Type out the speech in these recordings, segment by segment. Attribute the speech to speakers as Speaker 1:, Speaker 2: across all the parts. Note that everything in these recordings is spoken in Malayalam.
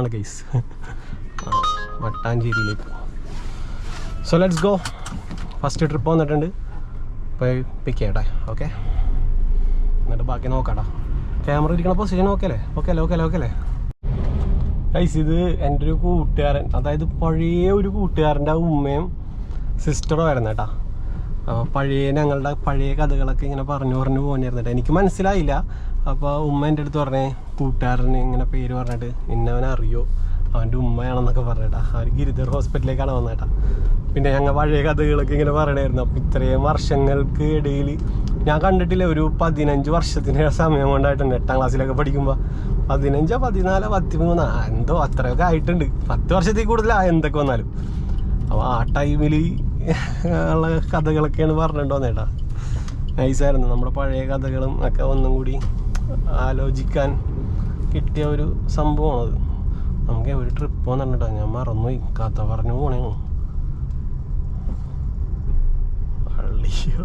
Speaker 1: ആണ് guys so let's go first trip വന്നിട്ടുണ്ട്. പോയി പിക്ക് ചെയ്യട്ടെ ഓക്കെ എന്നിട്ട് ബാക്കി നോക്കാടാ ക്യാമറ ഇരിക്കണ പൊസിഷൻ ഓക്കെ അല്ലേ? ഓക്കെ അല്ലേ? ഓക്കെ അല്ലേ? ഓക്കെ അല്ലേ? ഗൈസ് ഇത് എന്റെ ഒരു കൂട്ടുകാരൻ അതായത് പഴയ ഒരു കൂട്ടുകാരന്റെ ഉമ്മയും സിസ്റ്ററും ആയിരുന്നു കേട്ടാ. പഴയ ഞങ്ങളുടെ പഴയ കഥകളൊക്കെ ഇങ്ങനെ പറഞ്ഞു പറഞ്ഞു പോകുന്നിരുന്നിട്ട് എനിക്ക് മനസ്സിലായില്ല. അപ്പോൾ ഉമ്മ എന്റെ അടുത്ത് പറഞ്ഞേ കൂട്ടുകാരന് ഇങ്ങനെ പേര് പറഞ്ഞിട്ട് ഇന്നവനെ അറിയോ? അവന്റെ ഉമ്മയാണെന്നൊക്കെ പറഞ്ഞേട്ടാ. അവർ ഗിരിധർ ഹോസ്പിറ്റലിലേക്കാണ് വന്നേട്ടാ. പിന്നെ ഞങ്ങൾ പഴയ കഥകളൊക്കെ ഇങ്ങനെ പറയണമായിരുന്നു അപ്പോൾ ഇത്രയും വർഷങ്ങൾക്ക് ഇടയിൽ ഞാൻ കണ്ടിട്ടില്ല ഒരു പതിനഞ്ച് വർഷത്തിന്റെ സമയം കൊണ്ടായിട്ടുണ്ട് എട്ടാം ക്ലാസ്സിലൊക്കെ പഠിക്കുമ്പോൾ പതിനഞ്ചോ പതിനാലോ പത്തിമൂന്നോ എന്തോ അത്രയൊക്കെ ആയിട്ടുണ്ട്. പത്ത് വർഷത്തിൽ കൂടുതലാ എന്തൊക്കെ വന്നാലും. അപ്പോൾ ആ ടൈമിൽ ഉള്ള കഥകളൊക്കെയാണ് പറഞ്ഞിട്ടുണ്ടോന്നേട്ടാ നൈസായിരുന്നു നമ്മുടെ പഴയ കഥകളും ഒക്കെ ഒന്നും കൂടി ആലോചിക്കാൻ കിട്ടിയ ഒരു സംഭവമാണത് നമുക്ക് ഒരു ട്രിപ്പ് പറഞ്ഞിട്ടോ. ഞാൻ മറന്നുപോയി. കഥ പറഞ്ഞു പോണേണ് അള്ളിയോ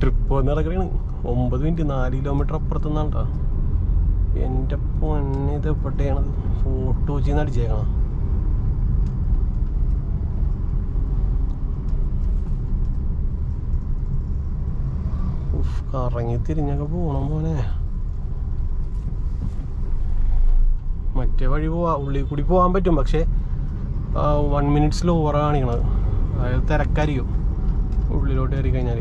Speaker 1: ട്രിപ്പ് വന്ന് നടക്കണേണ്. ഒമ്പത് മിനിറ്റ് നാല് കിലോമീറ്റർ അപ്പുറത്തുനിന്നാണ് കേട്ടോ എന്റെ പൊന്നിത് എവിടെയാണത്? ഫോട്ടോ ചെയ്യുന്ന അടിച്ചേക്കണം കറങ്ങി തിരിഞ്ഞൊക്കെ പോണം പോലെ മറ്റേ വഴി പോവാ ഉള്ളിൽ കൂടി പോകാൻ പറ്റും. പക്ഷേ വൺ മിനിറ്റ്സിൽ ഓവർ കാണിക്കണത്. അതായത് തിരക്കായിരിക്കും ഉള്ളിലോട്ട് കയറി കഴിഞ്ഞാൽ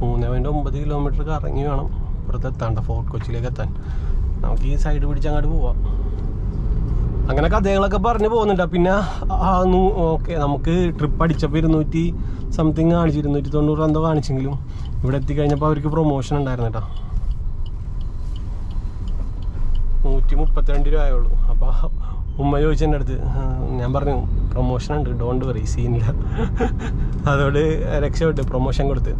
Speaker 1: മൂന്ന് പോയിന്റ് ഒമ്പത് കിലോമീറ്റർ കറങ്ങി വേണം. ഇവിടുത്തെ എത്താണ്ട ഫോർട്ട് കൊച്ചിയിലേക്ക് എത്താൻ നമുക്ക് ഈ സൈഡ് പിടിച്ച് അങ്ങോട്ട് പോവാം. അങ്ങനെ കഥകളൊക്കെ പറഞ്ഞു പോകുന്നുണ്ട്. പിന്നെ ഓക്കെ നമുക്ക് ട്രിപ്പ് അടിച്ചപ്പോൾ ഇരുന്നൂറ്റി സംതിങ് കാണിച്ചു. ഇരുന്നൂറ്റി തൊണ്ണൂറ് എന്തോ കാണിച്ചെങ്കിലും ഇവിടെ എത്തിക്കഴിഞ്ഞപ്പോൾ അവർക്ക് പ്രൊമോഷൻ ഉണ്ടായിരുന്നു കേട്ടോ നൂറ്റി മുപ്പത്തിരണ്ട് രൂപ ആയുള്ളൂ അപ്പോൾ ഉമ്മ ചോദിച്ചു എന്റെ അടുത്ത് "ആ, ഞാൻ പറഞ്ഞു പ്രൊമോഷൻ ഉണ്ട്. ഡോണ്ട് വറി സീനില്ല. അതോട് രക്ഷപ്പെട്ട് പ്രൊമോഷൻ കൊടുത്ത്.